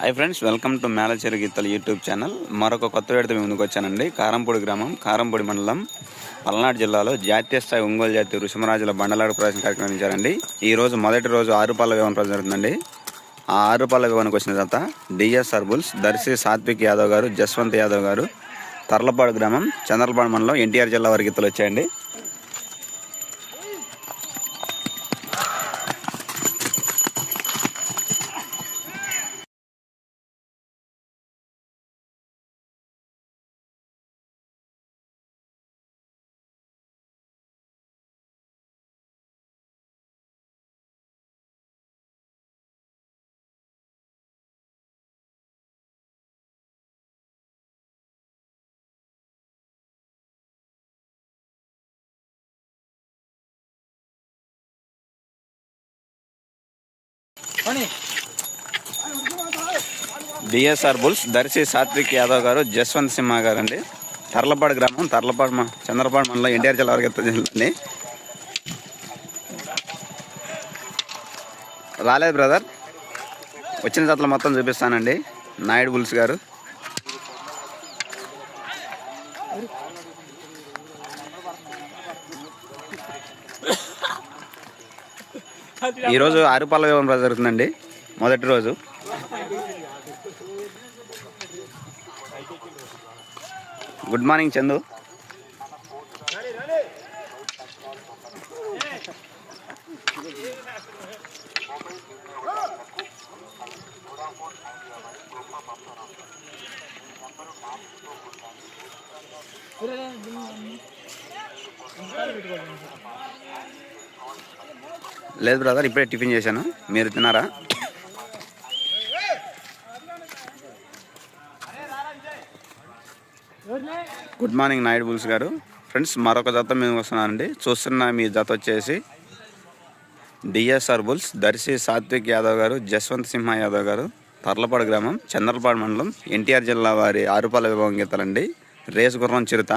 Hi friends welcome to Melacheru గీతలు YouTube channel మరొక కొత్త వేడితో ముందుకు వచ్చానండి. కారంపూడి గ్రామం కారంపూడి మండలం పల్నాడు జిల్లాలో జాతీయ స్థాయి ఒంగోలు జాతి రుషమరాజుల బండలాడు ప్రదర్శన కార్యక్రమం ఇచ్చారండి ఈ రోజు మొదటి రోజు ఆరుపాల వివరణ ప్రదర్శన జరుగుతుందండి. ఆ ఆరుపాల వివరణకు వచ్చిన తర్వాత డిఎస్ఆర్ బుల్స్ దర్శి సాత్విక్ యాదవ్ గారు జస్వంత్ యాదవ్ గారు తర్లపాడు గ్రామం చంద్రపాడు మండలం ఎన్టీఆర్ జిల్లా వారి గీతలు వచ్చాయండి. డిఎస్ఆర్ బుల్స్ దర్శి సాత్విక్ యాదవ్ గారు జస్వంత్ సింహ గారు అండి తర్లపాడు గ్రామం తర్లపాడు మ- చంద్రపాడు మండలం ఎన్టీఆర్ జిల్లా వరకు అండి రాలేదు బ్రదర్. వచ్చిన జతలు మొత్తం చూపిస్తానండి. నాయుడు బుల్స్ గారు. ఈరోజు ఆరుపాల వివరణ జరుగుతుందండి. మొదటి రోజు. Good morning Chandu. లేదు బ్రదర్ ఇప్పుడే టిఫిన్ చేశాను. మీరు తిన్నారా? గుడ్ మార్నింగ్ నాయుడు బుల్స్ గారు. ఫ్రెండ్స్ మరొక జత మేము వస్తున్నానండి. చూస్తున్న మీ జత వచ్చేసి డిఎస్ఆర్ బుల్స్ దర్శి సాత్విక్ యాదవ్ గారు జస్వంత్ సింహ యాదవ్ గారు తర్లపాడు గ్రామం చంద్రపాడు మండలం ఎన్టీఆర్ జిల్లా వారి ఆరుపాల విభాగం గీతలండి. రేసు గుర్రం చిరుత.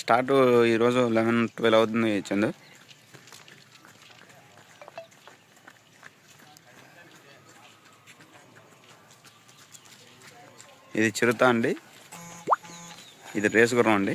స్టార్ట్ ఈరోజు లెవెన్ ట్వెల్వ్ అవుతుంది చందు. ఇది చిరుత అండి. ఇది రేసు గుర్రం అండి.